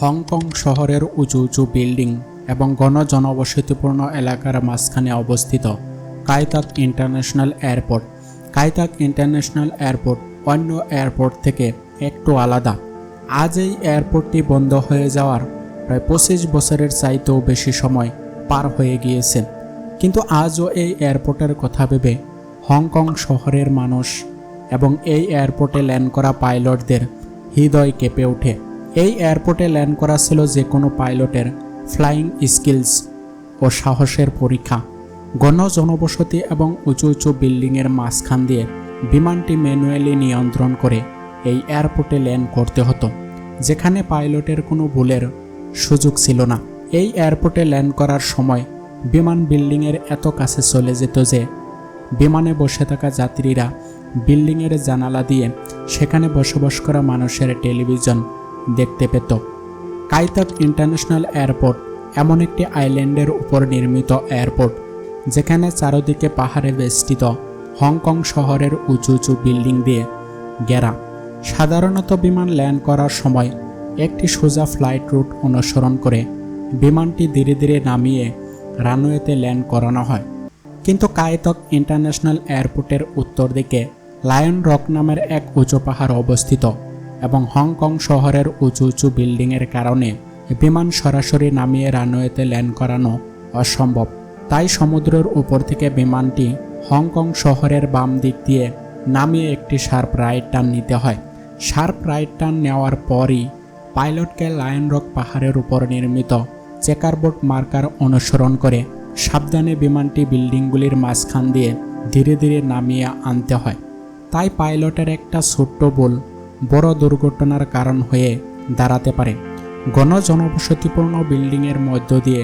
Hong Kong শহরের উঁচু উঁচু বিল্ডিং এবং ঘন জনবসতিপূর্ণ এলাকার মাঝখানে অবস্থিত Kai Tak international airport. Kai Tak international airport অন্য এয়ারপোর্ট থেকে একটু আলাদা। আজ এই এয়ারপোর্টটি বন্ধ হয়ে যাওয়ার প্রায় পঁচিশ বছরের চাইতেও বেশি সময় পার হয়ে গিয়েছে। কিন্তু আজও এই এয়ারপোর্টের কথা ভেবে হংকং শহরের মানুষ এবং এই এয়ারপোর্টে ল্যান্ড করা পাইলটদের হৃদয় কেঁপে ওঠে। এই এয়ারপোর্টে ল্যান্ড করা ছিল যে কোনো পাইলটের ফ্লাইং স্কিলস ও সাহসের পরীক্ষা। ঘন জনবসতি এবং উঁচু উঁচু বিল্ডিংয়ের মাঝখান দিয়ে বিমানটি ম্যানুয়ালি নিয়ন্ত্রণ করে এই এয়ারপোর্টে ল্যান্ড করতে হতো, যেখানে পাইলটের কোনো ভুলের সুযোগ ছিল না। এই এয়ারপোর্টে ল্যান্ড করার সময় বিমান বিল্ডিংয়ের এত কাছে চলে যেত যে বিমানে বসে থাকা যাত্রীরা বিল্ডিংয়ের জানালা দিয়ে সেখানে বসবাস করা মানুষের টেলিভিশন দেখতে পেত। কাইতাক ইন্টারন্যাশনাল এয়ারপোর্ট এমন একটি আইল্যান্ডের উপর নির্মিত এয়ারপোর্ট, যেখানে চারদিকে পাহাড়ে বেষ্টিত হংকং শহরের উঁচু উঁচু বিল্ডিং দিয়ে ঘেরা। সাধারণত বিমান ল্যান্ড করার সময় একটি সোজা ফ্লাইট রুট অনুসরণ করে বিমানটি ধীরে ধীরে নামিয়ে রানওয়েতে ল্যান্ড করানো হয়। কিন্তু কায়তক ইন্টারন্যাশনাল এয়ারপোর্টের উত্তর দিকে লায়ন রক নামের এক উঁচু পাহাড় অবস্থিত। এবং হংকং শহরের উঁচু উঁচু বিল্ডিংয়ের কারণে বিমান সরাসরি নামিয়ে রানওয়েতে ল্যান্ড করানো অসম্ভব। তাই সমুদ্রের উপর থেকে বিমানটি হংকং শহরের বাম দিক দিয়ে নামিয়ে একটি শার্প রাইট টার্ন নিতে হয়। শার্প রাইট টার্ন নেওয়ার পরই পাইলটকে লায়ন রক পাহাড়ের উপর নির্মিত চেকারবোর্ড মার্কার অনুসরণ করে সাবধানে বিমানটি বিল্ডিংগুলির মাঝখান দিয়ে ধীরে ধীরে নামিয়ে আনতে হয়। তাই পাইলটের একটা ছোট্ট ভুল বড় দুর্ঘটনার কারণ হয়ে দাঁড়াতে পারে। ঘন জনবসতিপূর্ণ বিল্ডিংয়ের মধ্য দিয়ে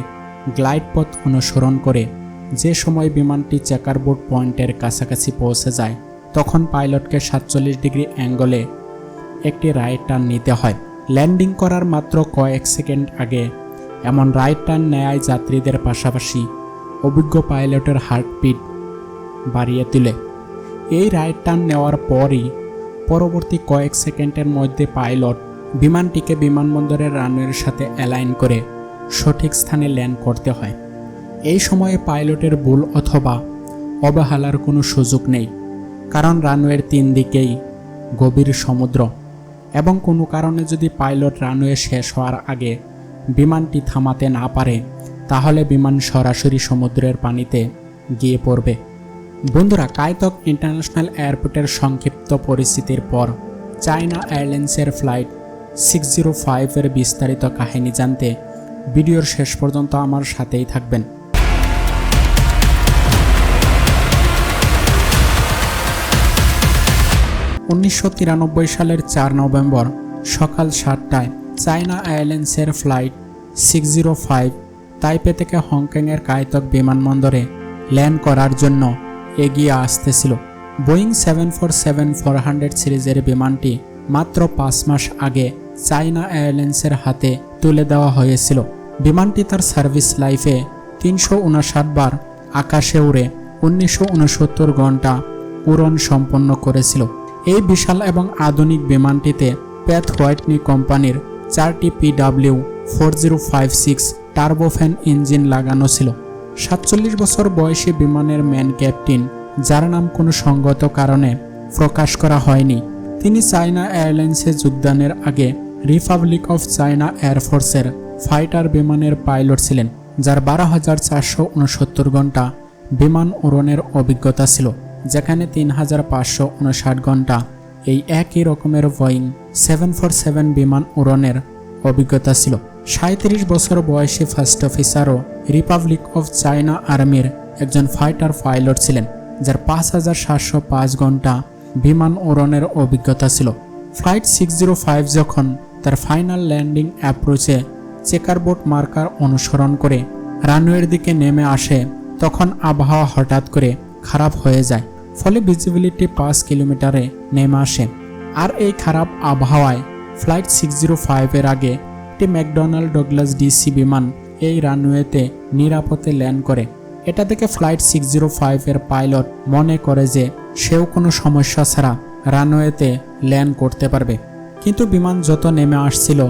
গ্লাইড পথ অনুসরণ করে যে সময় বিমানটি চেকারবোর্ড পয়েন্টের কাছাকাছি পৌঁছে যায়, তখন পাইলটকে সাতচল্লিশ ডিগ্রি অ্যাঙ্গলে একটি রাইট টার্ন নিতে হয়। ল্যান্ডিং করার মাত্র কয়েক সেকেন্ড আগে এমন রাইট টার্ন নেয় যাত্রীদের পাশাপাশি অভিজ্ঞ পাইলটের হার্টবিট বাড়িয়ে তোলে। এই রাইট টার্ন নেওয়ার পরই পরবর্তী কয়েক সেকেন্ডের মধ্যে পাইলট বিমানটিকে বিমানবন্দরের রানওয়ের সাথে অ্যালাইন করে সঠিক স্থানে ল্যান্ড করতে হয়। এই সময়ে পাইলটের ভুল অথবা অবহেলার কোনো সুযোগ নেই, কারণ রানওয়ের তিন দিকেই গভীর সমুদ্র এবং কোনো কারণে যদি পাইলট রানওয়ে শেষ হওয়ার আগে বিমানটি থামাতে না পারে, তাহলে বিমান সরাসরি সমুদ্রের পানিতে গিয়ে পড়বে। বন্ধুরা কায়তক ইন্টারন্যাশনাল এয়ারপোর্টের সংক্ষিপ্ত পরিস্থিতির পর চায়না এয়ারলাইন্সের ফ্লাইট সিক্স জিরো ফাইভের বিস্তারিত কাহিনী জানতে ভিডিওর শেষ পর্যন্ত আমার সাথেই থাকবেন। উনিশশো তিরানব্বই সালের চার নভেম্বর সকাল সাতটায় চায়না এয়ারলাইন্সের flight six zero five Taipei থেকে হংকংয়ের কায়তক বিমানবন্দরে ল্যান্ড করার জন্য এগিয়ে আসতেছিল। Boeing seven four seven four hundred সিরিজের বিমানটি মাত্র পাঁচ মাস আগে চায়না এয়ারলাইন্সের হাতে তুলে দেওয়া হয়েছিল। বিমানটি তার সার্ভিস লাইফে তিনশো উনষাট বার আকাশে উড়ে উনিশশো উনসত্তর ঘণ্টা উড়ন সম্পন্ন করেছিল। এই বিশাল এবং আধুনিক বিমানটিতে প্যাথ হোয়াইটনি কোম্পানির চারটি PW four zero five six turbofan engine লাগানো ছিল। সাতচল্লিশ বছর বয়সী বিমানের ম্যান ক্যাপ্টেন, যার নাম কোনো সঙ্গত কারণে প্রকাশ করা হয়নি। তিনি চায়না এয়ারলাইন্সে যোগদানের আগে রিপাবলিক অফ চায়না এয়ারফোর্সের ফাইটার বিমানের পাইলট ছিলেন, যার বারো হাজার চারশো উনসত্তর ঘণ্টা বিমান উড়নের অভিজ্ঞতা ছিল, যেখানে তিন হাজার পাঁচশো উনষাট ঘণ্টা এই একই রকমের বোয়িং সেভেন ফোর সেভেন বিমান উড়নের অভিজ্ঞতা ছিল। সাঁত্রিশ বছর বয়সী ফার্স্ট অফিসারও রিপাবলিক অফ চায়না আর্মির একজন ফাইটার পাইলট ছিলেন, যার পাঁচ হাজার সাতশো পাঁচ ঘণ্টা বিমান ওড়নের অভিজ্ঞতা ছিল। ফ্লাইট সিক্স জিরো ফাইভ যখন তার ফাইনাল ল্যান্ডিং অ্যাপ্রোচে চেকারবোর্ড মার্কার অনুসরণ করে রানওয়ের দিকে নেমে আসে, তখন আবহাওয়া হঠাৎ করে খারাপ হয়ে যায়, ফলে ভিজিবিলিটি পাঁচ কিলোমিটারে নেমে আসে। আর এই খারাপ আবহাওয়ায় ফ্লাইট সিক্স জিরো ফাইভের আগে একটি ম্যাকডোনাল্ড ডগলাস ডিসি বিমান এই রানওয়েতে নিরাপদে ল্যান্ড করে। এটা থেকে ফ্লাইট সিক্স জিরো ফাইভের পাইলট মনে করে যে সেও কোনো সমস্যা ছাড়া রানওয়েতে ল্যান্ড করতে পারবে। কিন্তু বিমান যত নেমে আসছিল,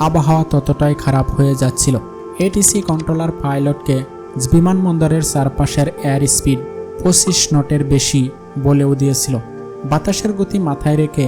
আবহাওয়া ততটাই খারাপ হয়ে যাচ্ছিল। এটিসি কন্ট্রোলার পাইলটকে বিমানবন্দরের চারপাশের এয়ার স্পিড পঁচিশ নটের বেশি বলেও দিয়েছিল। বাতাসের গতি মাথায় রেখে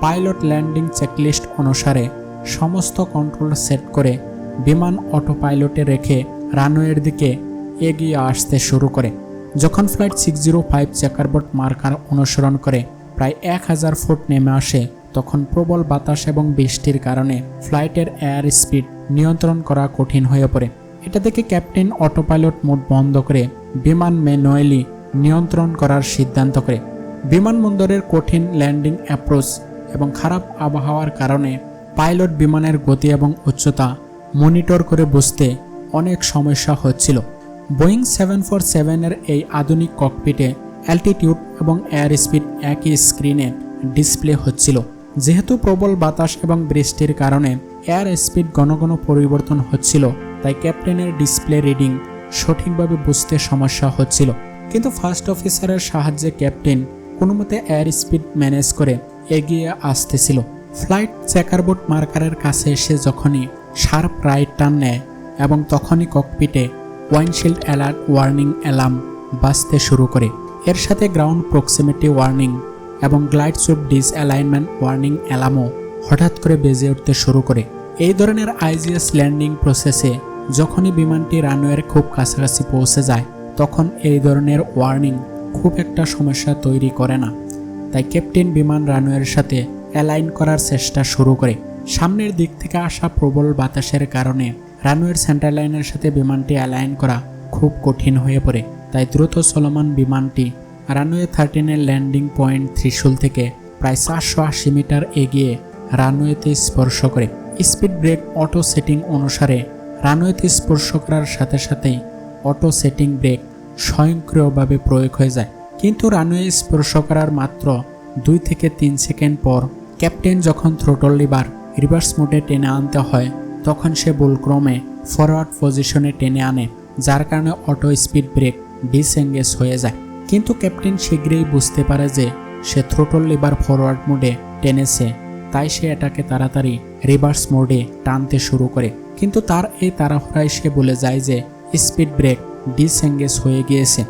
পাইলট ল্যান্ডিং চেকলিস্ট অনুসারে সমস্ত কন্ট্রোল সেট করে বিমান অটো পাইলটে রেখে রানওয়ের দিকে এগিয়ে আসতে শুরু করে। যখন flight six zero five checkerboard marker অনুসরণ করে প্রায় এক হাজার ফুট নেমে আসে, তখন প্রবল বাতাস এবং বৃষ্টির কারণে ফ্লাইটের এয়ার স্পিড নিয়ন্ত্রণ করা কঠিন হয়ে পড়ে। এটা দেখে ক্যাপ্টেন অটো পাইলট মোড বন্ধ করে বিমান ম্যানুয়ালি নিয়ন্ত্রণ করার সিদ্ধান্ত করে। বিমানবন্দরের কঠিন ল্যান্ডিং অ্যাপ্রোচ এবং খারাপ আবহাওয়ার কারণে পাইলট বিমানের গতি এবং উচ্চতা মনিটর করে বুঝতে অনেক সমস্যা হচ্ছিল। বোয়িং সেভেন ফোর সেভেনের এই আধুনিক ককপিটে অ্যালটিটিউড এবং এয়ার স্পিড একই স্ক্রিনে ডিসপ্লে হচ্ছিল। যেহেতু প্রবল বাতাস এবং বৃষ্টির কারণে এয়ার স্পিড ঘন ঘন পরিবর্তন হচ্ছিল, তাই ক্যাপ্টেনের ডিসপ্লে রিডিং সঠিকভাবে বুঝতে সমস্যা হচ্ছিল। কিন্তু ফার্স্ট অফিসারের সাহায্যে ক্যাপ্টেন কোনো মতে এয়ার স্পিড ম্যানেজ করে এগিয়ে আসতেছিল। ফ্লাইট চেকারবোর্ড মার্কারের কাছে এসে যখনই শার্প রাইট টার্ন নেয় এবং তখনই ককপিটে ওয়াইনশিল্ড অ্যালার্ট ওয়ার্নিং অ্যালার্ম বাজতে শুরু করে। এর সাথে গ্রাউন্ড প্রক্সিমিটি ওয়ার্নিং এবং glide slope disalignment warning অ্যালার্মও হঠাৎ করে বেজে উঠতে শুরু করে। এই ধরনের আইজিএস ল্যান্ডিং প্রসেসে যখনই বিমানটি রানওয়ের খুব কাছাকাছি পৌঁছে যায়, তখন এই ধরনের ওয়ার্নিং খুব একটা সমস্যা তৈরি করে না। তাই ক্যাপ্টেন বিমান রানওয়ের সাথে অ্যালাইন করার চেষ্টা শুরু করে। সামনের দিক থেকে আসা প্রবল বাতাসের কারণে রানওয়ের সেন্টার লাইনের সাথে বিমানটি অ্যালাইন করা খুব কঠিন হয়ে পড়ে, তাই দ্রুত চলমান বিমানটি রানওয়ে থার্টিনের ল্যান্ডিং পয়েন্ট ত্রিশুল থেকে প্রায় চারশো আশি মিটার এগিয়ে রানওয়েতে স্পর্শ করে। স্পিড ব্রেক অটো সেটিং অনুসারে রানওয়েতে স্পর্শ করার সাথে সাথেই অটো সেটিং ব্রেক স্বয়ংক্রিয়ভাবে প্রয়োগ হয়ে যায়। কিন্তু রানওয়ে স্পর্শ করার মাত্র দুই থেকে তিন সেকেন্ড পর ক্যাপ্টেন যখন থ্রোটল লিভার রিভার্স মোডে টেনে আনতে হয়, তখন সে ভুলক্রমে ফরওয়ার্ড পজিশনে টেনে আনে, যার কারণে অটো স্পিড ব্রেক ডিসএঙ্গেজ হয়ে যায়। কিন্তু ক্যাপ্টেন শীঘ্রই বুঝতে পারে যে সে থ্রোটল লিভার ফরওয়ার্ড মোডে টেনেছে, তাই সে এটাকে তাড়াতাড়ি রিভার্স মোডে টানতে শুরু করে। কিন্তু তার এই তাড়াহুড়ায় সে বলে যায় যে স্পিড ব্রেক ডিসএঙ্গেজ হয়ে গিয়েছে।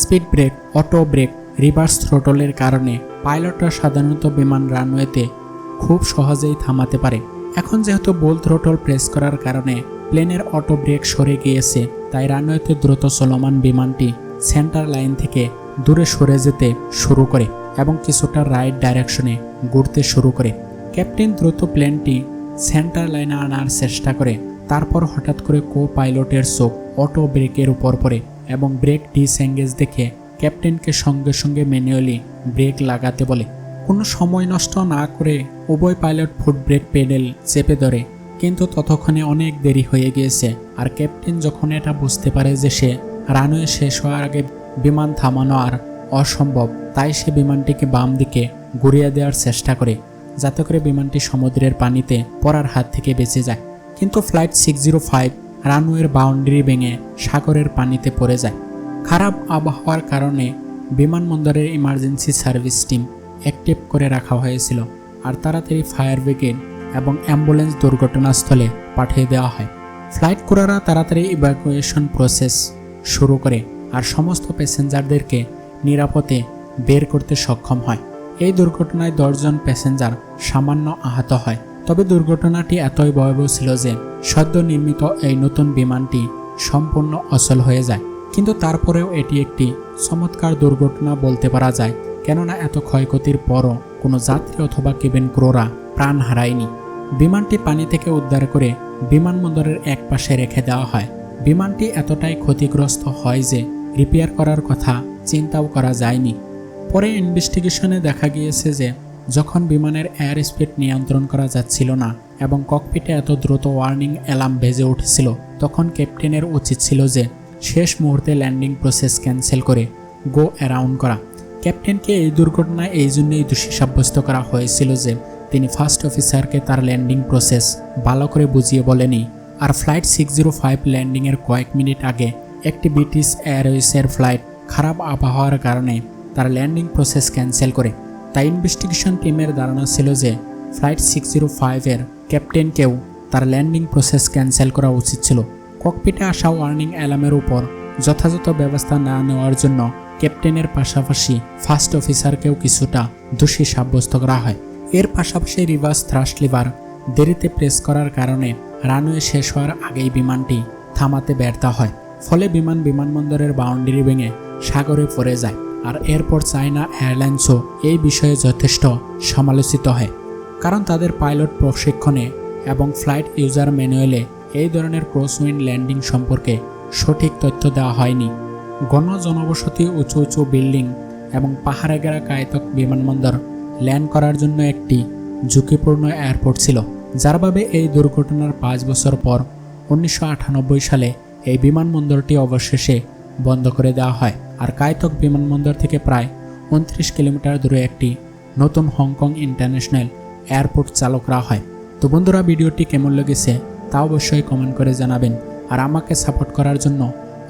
Speed brake auto brake reverse থ্রোটলের কারণে পাইলটরা সাধারণত বিমান রানওয়েতে খুব সহজেই থামাতে পারে। এখন যেহেতু বোল থ্রোটল প্রেস করার কারণে প্লেনের অটো ব্রেক সরে গিয়েছে, তাই রানওয়েতে দ্রুত চলমান বিমানটি সেন্টার লাইন থেকে দূরে সরে যেতে শুরু করে এবং কিছুটা রাইট ডাইরেকশনে ঘুরতে শুরু করে। ক্যাপ্টেন দ্রুত প্লেনটি সেন্টার লাইনে আনার চেষ্টা করে, তারপর হঠাৎ করে কো পাইলটের চোখ অটো ব্রেকের উপর পড়ে এবং ব্রেক ডিসএঙ্গেজ দেখে ক্যাপ্টেনকে সঙ্গে সঙ্গে ম্যানুয়ালি ব্রেক লাগাতে বলে। কোনো সময় নষ্ট না করে উভয় পাইলট ফুট ব্রেক পেডেল চেপে ধরে, কিন্তু ততক্ষণে অনেক দেরি হয়ে গিয়েছে। আর ক্যাপ্টেন যখন এটা বুঝতে পারে যে সে রানওয়ে শেষ হওয়ার আগে বিমান থামানো আর অসম্ভব, তাই সে বিমানটিকে বাম দিকে ঘুরিয়ে দেওয়ার চেষ্টা করে, যাতে করে বিমানটি সমুদ্রের পানিতে পড়ার হাত থেকে বেঁচে যায়। কিন্তু ফ্লাইট সিক্স জিরো ফাইভ রানওয়ের বাউন্ডারি ভেঙে সাগরের পানিতে পড়ে যায়। খারাপ আবহাওয়ার কারণে বিমানবন্দরের ইমার্জেন্সি সার্ভিস টিম অ্যাক্টিভ করে রাখা হয়েছিল আর তাড়াতাড়ি ফায়ার ব্রিগেড এবং অ্যাম্বুলেন্স দুর্ঘটনাস্থলে পাঠিয়ে দেওয়া হয়। ফ্লাইট ক্রুরা তাড়াতাড়ি ইভ্যাকুয়েশন প্রসেস শুরু করে আর সমস্ত প্যাসেঞ্জারদেরকে নিরাপদে বের করতে সক্ষম হয়। এই দুর্ঘটনায় দশজন প্যাসেঞ্জার সামান্য আহত হয়। তবে দুর্ঘটনাটি এতই ভয়াবহ ছিল যে সদ্য নির্মিত এই নতুন বিমানটি সম্পূর্ণ অচল হয়ে যায়। কিন্তু তারপরেও এটি একটি চমৎকার দুর্ঘটনা বলতে পারা যায়, কেননা এত ক্ষয়ক্ষতির পরও কোনো যাত্রী অথবা কেবিন ক্রোরা প্রাণ হারায়নি। বিমানটি পানি থেকে উদ্ধার করে বিমানবন্দরের এক পাশে রেখে দেওয়া হয়। বিমানটি এতটাই ক্ষতিগ্রস্ত হয় যে রিপেয়ার করার কথা চিন্তাও করা যায়নি। পরে ইনভেস্টিগেশনে দেখা গিয়েছে যে যখন বিমানের এয়ার স্পিড নিয়ন্ত্রণ করা যাচ্ছিল না এবং ককপিটে এত দ্রুত ওয়ার্নিং অ্যালার্ম বেজে উঠেছিল, তখন ক্যাপ্টেনের উচিত ছিল যে শেষ মুহূর্তে ল্যান্ডিং প্রসেস ক্যান্সেল করে গো অ্যারাউন্ড করা। ক্যাপ্টেনকে এই দুর্ঘটনায় এই জন্যই দোষী সাব্যস্ত করা হয়েছিল যে তিনি ফার্স্ট অফিসারকে তার ল্যান্ডিং প্রসেস ভালো করে বুঝিয়ে বলেনি। আর ফ্লাইট সিক্স জিরো ফাইভ ল্যান্ডিংয়ের কয়েক মিনিট আগে একটি ব্রিটিশ এয়ারওয়েজের ফ্লাইট খারাপ আবহাওয়ার কারণে তার ল্যান্ডিং প্রসেস ক্যান্সেল করে। তাই ইনভেস্টিগেশন টিমের ধারণা ছিল যে ফ্লাইট সিক্স জিরো ফাইভের ক্যাপ্টেনকেও তার ল্যান্ডিং প্রসেস ক্যান্সেল করা উচিত ছিল। ককপিটে আসা ওয়ার্নিং অ্যালার্মের উপর যথাযথ ব্যবস্থা না নেওয়ার জন্য ক্যাপ্টেনের পাশাপাশি ফার্স্ট অফিসারকেও কিছুটা দোষী সাব্যস্ত করা হয়। এর পাশাপাশি রিভার্স থ্রাস্ট লিভার দেরিতে প্রেস করার কারণে রানওয়ে শেষ হওয়ার আগেই বিমানটি থামাতে ব্যর্থ হয়। ফলে বিমান বিমানবন্দরের বাউন্ডারি ভেঙে সাগরে পড়ে যায় আর এরপর চায়না এয়ারলাইন্সও এই বিষয়ে যথেষ্ট সমালোচিত হয়। কারণ তাদের পাইলট প্রশিক্ষণে এবং ফ্লাইট ইউজার ম্যানুয়ালে এই ধরনের ক্রসউইন্ড ল্যান্ডিং সম্পর্কে সঠিক তথ্য দেওয়া হয়নি। গণ জনবসতি, উঁচু উঁচু বিল্ডিং এবং পাহাড়ে গেরা কায়তক বিমানবন্দর ল্যান্ড করার জন্য একটি ঝুঁকিপূর্ণ এয়ারপোর্ট ছিল, যার ভাবে এই দুর্ঘটনার পাঁচ বছর পর উনিশশো আটানব্বই সালে এই বিমানবন্দরটি অবশেষে বন্ধ করে দেওয়া হয়। আর কায়তক বিমানবন্দর থেকে প্রায় উনত্রিশ কিলোমিটার দূরে একটি নতুন হংকং ইন্টারন্যাশনাল এয়ারপোর্ট চালু করা হয়। তো বন্ধুরা, ভিডিওটি কেমন লেগেছে তা অবশ্যই কমেন্ট করে জানাবেন। আর আমাকে সাপোর্ট করার জন্য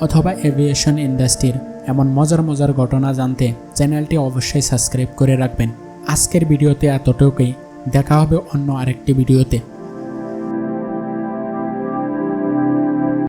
অথবা এভিয়েশন ইন্ডাস্ট্রির এমন মজার মজার ঘটনা জানতে চ্যানেলটি অবশ্যই সাবস্ক্রাইব করে রাখবেন। আজকের ভিডিওতে এতটুকুই। দেখা হবে অন্য আরেকটি ভিডিওতে।